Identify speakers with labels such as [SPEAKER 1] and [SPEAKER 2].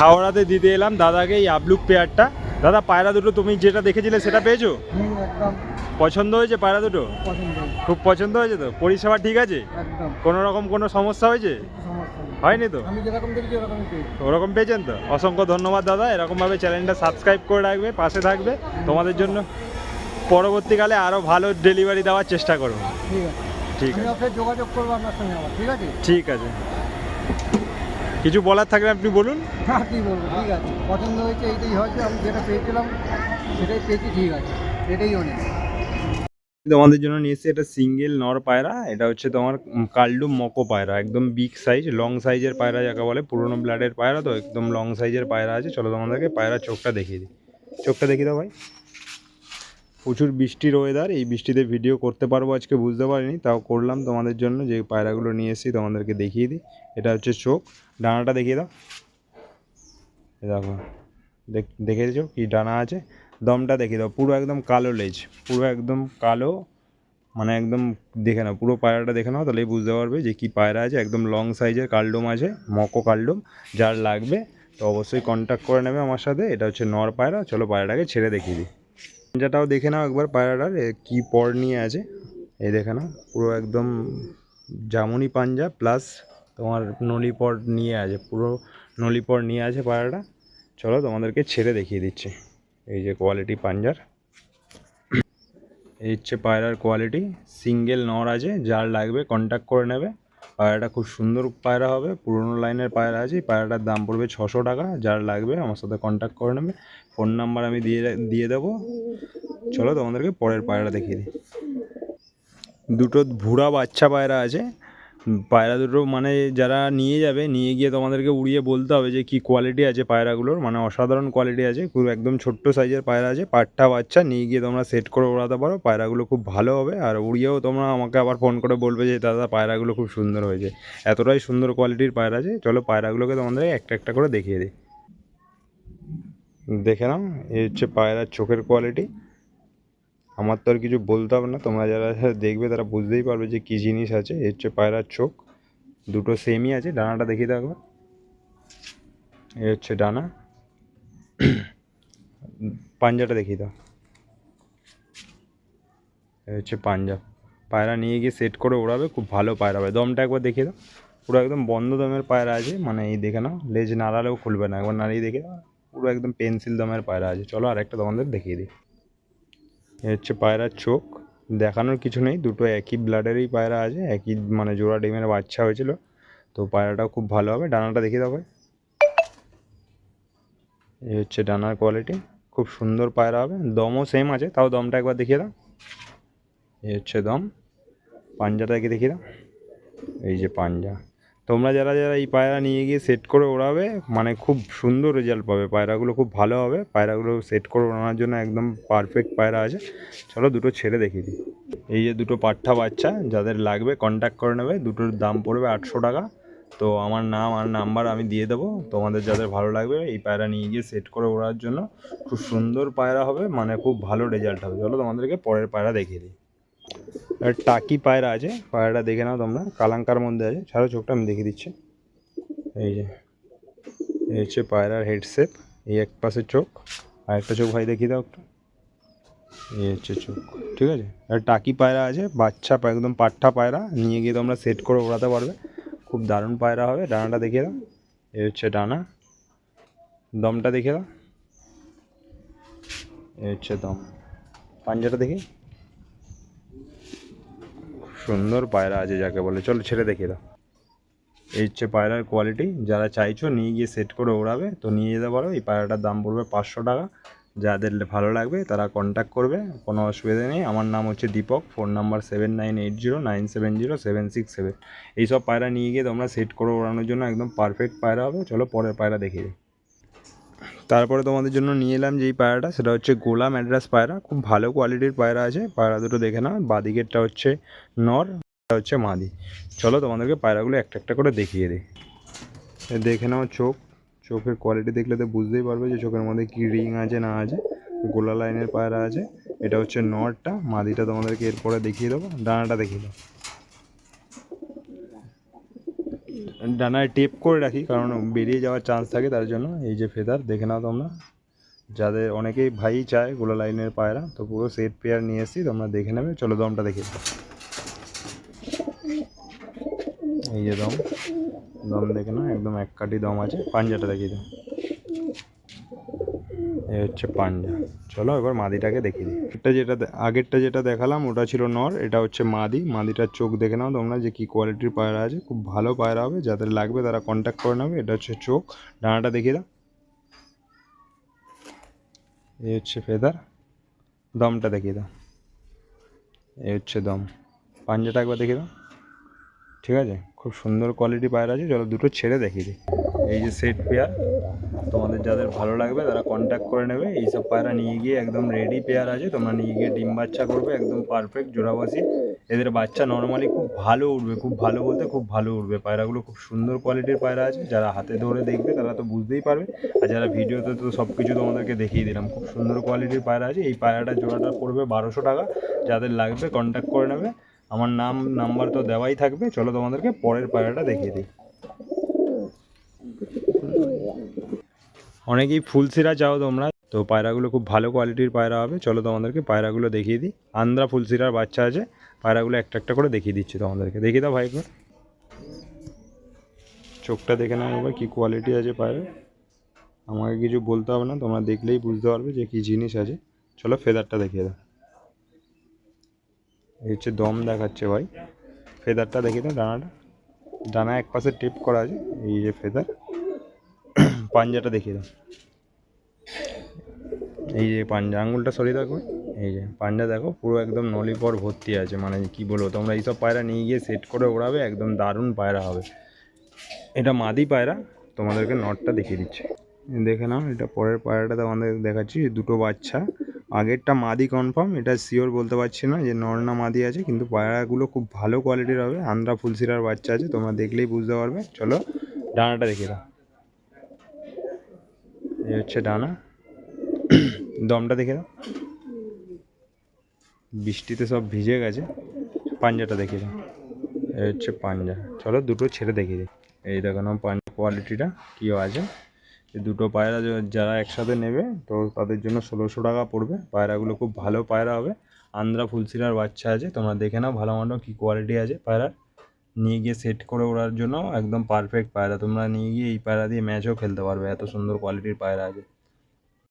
[SPEAKER 1] হাওড়াতে দিতে এলাম। দাদাকে এই আবলুক পেয়ারটা। দাদা পায়রা দুটো তুমি যেটা দেখেছিলে সেটা পেয়েছ? পছন্দ হয়েছে পায়রা দুটো? খুব পছন্দ হয়েছে তো? পরিষেবা ঠিক আছে? কোনো রকম কোনো সমস্যা হয়েছে? হয়নি তো? ওরকম পেয়েছেন তো? অসংখ্য ধন্যবাদ দাদা। এরকমভাবে চ্যানেলটা সাবস্ক্রাইব করে রাখবে পাশে থাকবে। তোমাদের জন্য পরবর্তীকালে আরও ভালো ডেলিভারি দেওয়ার চেষ্টা করব।
[SPEAKER 2] ঠিক আছে?
[SPEAKER 1] ঠিক আছে। কিছু বলার থাকলে আপনি বলুন।
[SPEAKER 2] হ্যাঁ কী বলব ঠিক আছে। পছন্দ হয়েছে এইটাই হয়েছে আমি যেটা পেয়েছিলাম সেটাই পেয়েছি ঠিক আছে। এটাই অনেক।
[SPEAKER 1] তোমাদের জন্য নিয়ে এসেছি এটা সিঙ্গেল নর পায়রা এটা হচ্ছে তোমার উম কালডুম মকো পায়রা একদম বিগ সাইজ লং সাইজের পায়রা যাকে বলে পুরোনো ব্লাডের পায়রা তো একদম লং সাইজের পায়রা আছে। চলো তোমাদেরকে পায়রা চোখটা দেখিয়ে দিই। চোখটা দেখিয়ে দাও ভাই। প্রচুর বৃষ্টির ওয়েদার এই বৃষ্টিতে ভিডিও করতে পারব আজকে, বুঝতে পারিনি, তাও করলাম তোমাদের জন্য, যে পায়রাগুলো নিয়ে এসেছি তোমাদেরকে দেখিয়ে দিই। এটা হচ্ছে চোখ, ডানাটা দেখিয়ে দাও। দেখো, দেখ- দেখেছ কি ডানা আছে? দমটা দেখিয়ে দাও, পুরো একদম কালো লেজ, পুরো একদম কালো মানে একদম দেখে নাও, পুরো পায়রাটা দেখে নাও, তাহলেই বুঝতে পারবে যে কি পায়রা আছে, একদম লং সাইজের কালডোম আছে, মকো কালডোম যার লাগবে, তো অবশ্যই কন্ট্যাক্ট করে নেবে আমার সাথে, এটা হচ্ছে নর পায়রা, চলো পায়রাটাকে ছেড়ে দেখিয়ে দিই। পাঞ্জাটাও দেখে নাও একবার পায়রাটার কি পর নিয়ে আছে। এই দেখে নাও, পুরো একদম জামুনি পাঞ্জা প্লাস তোমার নলি পর নিয়ে আছে, পুরো নলি পর নিয়ে আছে পায়রাটা। চলো তোমাদেরকে ছেড়ে দেখিয়ে দিচ্ছি, এই যে কোয়ালিটি পাঞ্জার। এই হচ্ছে পায়রার কোয়ালিটি সিঙ্গেল নর আছে, যার লাগবে কন্ট্যাক্ট করে নেবে। পায়রাটা খুব সুন্দর পায়রা হবে, পুরনো লাইনের পায়রা আছে পায়রাটার দাম পড়বে ছশো টাকা, যার লাগবে আমার সাথে কন্ট্যাক্ট করে নেবে ফোন নাম্বার আমি দিয়ে দিয়ে দেবো। চলো তোমাদেরকে পরের পায়রা দেখিয়ে দিই। দুটো ভুরা বাচ্চা পায়রা আছে পায়রা দুটো মানে যারা নিয়ে যাবে, নিয়ে গিয়ে তোমাদেরকে উড়িয়ে বলতে হবে যে কি কোয়ালিটি আছে পায়রাগুলোর। মানে অসাধারণ কোয়ালিটি আছে খুব একদম ছোট্ট সাইজের পায়রা আছে, পাট্টা বাচ্চা, নিয়ে গিয়ে তোমরা সেট করে ওড়াতে পারো, পায়রাগুলো খুব ভালো হবে। আর উড়িয়েও তোমরা আমাকে আবার ফোন করে বলবে যে, দাদা, পায়রাগুলো খুব সুন্দর হয়েছে। এতটাই সুন্দর কোয়ালিটির পায়রা আছে। চলো পায়রাগুলোকে তোমাদের একটা একটা করে দেখিয়ে দিই। দেখে নাও, এই হচ্ছে পায়রার চোখের কোয়ালিটি আমার তো আর কিছু বলতে হবে না। তোমরা যারা দেখবে তারা বুঝতেই পারবে যে কী জিনিস আছে। এই হচ্ছে পায়রার চোখ, দুটো সেমই আছে। ডানাটা দেখিয়ে একবার। এই হচ্ছে ডানা। পাঞ্জাটা দেখিয়ে দাও। হচ্ছে পাঞ্জা। পায়রা নিয়ে গিয়ে সেট করে ওড়াবে। খুব ভালো পায়রা হবে। দমটা একবার দেখিয়ে দাও। পুরো একদম বন্ধ দমের পায়রা আছে। মানে এই দেখে নাও, লেজ নাড়ালেও খুলবে না। একবার নাড়িয়ে দেখে দাও পুরো একদম পেন্সিল দমের পায়রা আছে। চলো আরেকটা তোমাদের দেখিয়ে দিই। এ হচ্ছে পায়রার চোখ। দেখানোর কিছু নেই, দুটো একই ব্লাডেরই পায়রা আছে, একই মানে জোড়া ডিমের বাচ্চা হয়েছিল। তো পায়রাটাও খুব ভালো হবে, ডানাটা দেখিয়ে ভাই। এই হচ্ছে ডানার কোয়ালিটি খুব সুন্দর পায়রা হবে, দমও সেম আছে, তাও দমটা একবার দেখিয়ে দাও। এই হচ্ছে দম পাঞ্জাটা কি দেখিয়ে দাও। এই যে পাঞ্জা। তোমরা যারা যারা এই পায়রা নিয়ে গিয়ে সেট করে ওড়াবে মানে খুব সুন্দর রেজাল্ট পাবে। পায়রাগুলো খুব ভালো হবে। পায়রাগুলো সেট করে ওড়ানোর জন্য একদম পারফেক্ট পায়রা আছে। চলো দুটো ছেড়ে দেখিয়ে দিই। এই যে দুটো পাঠা বাচ্চা, যাদের লাগবে কন্ট্যাক্ট করে নেবে। দুটোর দাম পড়বে আটশো টাকা। তো আমার নাম আর নাম্বার আমি দিয়ে দেবো। তোমাদের যাদের ভালো লাগবে এই পায়রা নিয়ে গিয়ে সেট করে ওড়ার জন্য, খুব সুন্দর পায়রা হবে। মানে খুব ভালো রেজাল্ট হবে। চলো তোমাদেরকে পরের পায়রা দেখিয়ে দিই। টাকি পায়রা আছে, পায়রাটা দেখে নাও তোমরা, কালাঙ্কার মধ্যে আছে। ছাড়ো, চোখটা আমি দেখিয়ে দিচ্ছি। এই যে, এই হচ্ছে পায়রার হেড শেপ এই এক পাশে চোখ, আর একটা চোখ ভাই দেখিয়ে দাও একটু। এই হচ্ছে চোখ, ঠিক আছে? আর টাকি পায়রা আছে, বাচ্চা একদম পাঠা পায়রা, নিয়ে গিয়ে তোমরা সেট করে ওড়াতে পারবে। খুব দারুণ পায়রা হবে, ডানাটা দেখিয়ে দাও। এই হচ্ছে ডানা, দমটা দেখিয়ে দাও। এই হচ্ছে দম। পাঞ্জাটা দেখি। সুন্দর পায়রা আছে যাকে বলে। চলো ছেড়ে দেখিয়ে দাও। এই হচ্ছে পায়রার কোয়ালিটি যারা চাইছো নিয়ে গিয়ে সেট করে ওড়াবে, তো নিয়ে যেতে পারো। এই পায়রাটার দাম পড়বে পাঁচশো টাকা। যাদের ভালো লাগবে তারা কন্ট্যাক্ট করবে, কোনো অসুবিধা নেই। আমার নাম হচ্ছে Deepak phone number seven nine eight zero nine seven zero seven six seven এইসব পায়রা নিয়ে গিয়ে তোমরা সেট করে ওড়ানোর জন্য একদম পারফেক্ট পায়রা হবে। চলো পরের পায়রা দেখিয়ে তারপরে তোমাদের জন্য নিয়ে এলাম যেই পায়রাটা, সেটা হচ্ছে গোলা ম্যাড্রাস পায়রা। খুব ভালো কোয়ালিটির পায়রা আছে, পায়রা দুটো দেখে নাও। বাদিকেরটা হচ্ছে নর হচ্ছে মাদি। চলো তোমাদেরকে পায়রাগুলো একটা একটা করে দেখিয়ে দিই। দেখে নাও চোখ। চোখের কোয়ালিটি দেখলে তো বুঝতেই পারবে যে চোখের মধ্যে কী রিং আছে, না আছে। গোলা লাইনের পায়রা আছে। এটা হচ্ছে নরটা। মাদিটা তোমাদেরকে এরপরে দেখিয়ে দেবো। ডানাটা দেখিয়ে দাও। ডানায় টেপ করে রাখি, কারণ বেরিয়ে যাওয়ার চান্স থাকে তার জন্য। এই যে ফেদার দেখে নাও তোমরা। যাদের, অনেকেই ভাই চায় গোলা লাইনের পায়রা, তো পুরো সেট পেয়ার নিয়ে এসেছি, তোমরা দেখে নেবে। চলো দমটা দেখে। এই যে দম। দম দেখে নাও, একদম এক কাটি দম আছে। পাঞ্জাটা দেখিয়ে দাও। এই হচ্ছে পাঞ্জা। চলো এবার মাদিটাকে দিই। এটা যেটা আগেরটা যেটা দেখালাম, ওটা ছিল নর, এটা হচ্ছে মাদি। মাদিটার চোখ দেখে নাও তোমরা যে কী কোয়ালিটির পায়রা আছে, খুব ভালো পায়রা হবে, যাদের লাগবে তারা কন্ট্যাক্ট করে নেবে এটা হচ্ছে চোখ। ডানাটা দেখিয়ে দাও। এই হচ্ছে ফেদার দমটা দেখিয়ে দাও। এই হচ্ছে দম। পাঞ্জাটা একবার দেখিয়ে দাও। ঠিক আছে? খুব সুন্দর কোয়ালিটি পায়রা আছে, চলো দুটো ছেড়ে দেখিয়ে দিই। এই যে সেট পেয়ার তোমাদের যাদের ভালো লাগবে তারা কন্ট্যাক্ট করে নেবে। এইসব পায়রা নিয়ে গিয়ে একদম রেডি পেয়ার আছে, তোমরা নিয়ে গিয়ে ডিম বাচ্চা করবে, একদম পারফেক্ট জোড়াবাসি। এদের বাচ্চা নর্মালি খুব ভালো উঠবে খুব ভালো বলতে খুব ভালো উঠবে পায়রাগুলো খুব সুন্দর কোয়ালিটির পায়রা আছে, যারা হাতে ধরে দেখবে তারা তো বুঝতেই পারবে। আর যারা ভিডিওতে তো সব কিছু তোমাদেরকে দেখিয়ে দিলাম, খুব সুন্দর কোয়ালিটির পায়রা আছে। এই পায়রাটার জোড়াটা পড়বে বারোশো টাকা, যাদের লাগবে কন্ট্যাক্ট করে নেবে। আমার নাম নাম্বার তো দেওয়াই থাকবে, চলো তোমাদেরকে পরের পায়রাটা দেখিয়ে দিই। অনেকেই ফুলসিরা চাও তোমরা। তো পায়রাগুলো খুব ভালো কোয়ালিটির পায়রা হবে। চলো তোমাদেরকে পায়রাগুলো দেখিয়ে দিই। আন্দ্রা ফুলসিরার বাচ্চা আছে। পায়রাগুলো একটা একটা করে দেখিয়ে দিচ্ছি তোমাদেরকে। দেখিয়ে দাও ভাই একবার। চোখটা দেখে নাও এবার কী কোয়ালিটি আছে পায়রা। আমাকে কিছু বলতে হবে না, তোমরা দেখলেই বুঝতে পারবে যে কী জিনিস আছে। চলো ফেদারটা দেখিয়ে দাও। এই হচ্ছে দম দেখাচ্ছে ভাই। ফেদারটা দেখিয়ে দাও ডানাটা ডানা এক পাশে টেপ করা আছে, এই যে ফেদার পাঞ্জাটা দেখিয়ে দাও। এই যে পাঞ্জা, আঙুলটা সরিয়ে দেখো এই যে পাঞ্জা দেখো, পুরো একদম নলিপর ভর্তি আছে মানে কি বলব, তোমরা এইসব পায়রা নিয়ে গিয়ে সেট করে ওড়াবে, একদম দারুণ পায়রা হবে। এটা মাদি পায়রা, তোমাদেরকে নটটা দেখিয়ে দিচ্ছি। দেখে নাও, এটা পরের পায়রাটা তোমাদের দেখাচ্ছি দুটো বাচ্চা। আগেরটা মাদি কনফার্ম এটা শিওর বলতে পারছি না যে নর না মাদি আছে, কিন্তু পায়রাগুলো খুব ভালো কোয়ালিটির হবে। আন্দ্রা ফুলসিরার বাচ্চা আছে, তোমরা দেখলেই বুঝতে পারবে। চলো, ডানাটা দেখিয়ে দাও। এই হচ্ছে ডানা। দমটা দেখে দাও। বৃষ্টিতে সব ভিজে গেছে। পাঞ্জাটা দেখিয়ে দাও। এই হচ্ছে পাঞ্জা। চলো দুটো ছেড়ে দিই। এই দেখো না পাঞ্জা কোয়ালিটিটা কী আছে। দুটো পায়রা যারা একসাথে নেবে, তো তাদের জন্য ষোলোশো টাকা পড়বে। পায়রাগুলো খুব ভালো পায়রা হবে। আন্দ্রা ফুলসিরার বাচ্চা আছে। তোমরা দেখে নাও ভালো মন্দ কী কোয়ালিটি আছে পায়রার। নিয়ে গিয়ে সেট করে ওড়ার জন্য একদম পারফেক্ট পায়রা। তোমরা নিয়ে গিয়ে এই পায়রা দিয়ে ম্যাচও খেলতে পারবে, এত সুন্দর কোয়ালিটির পায়রা আছে।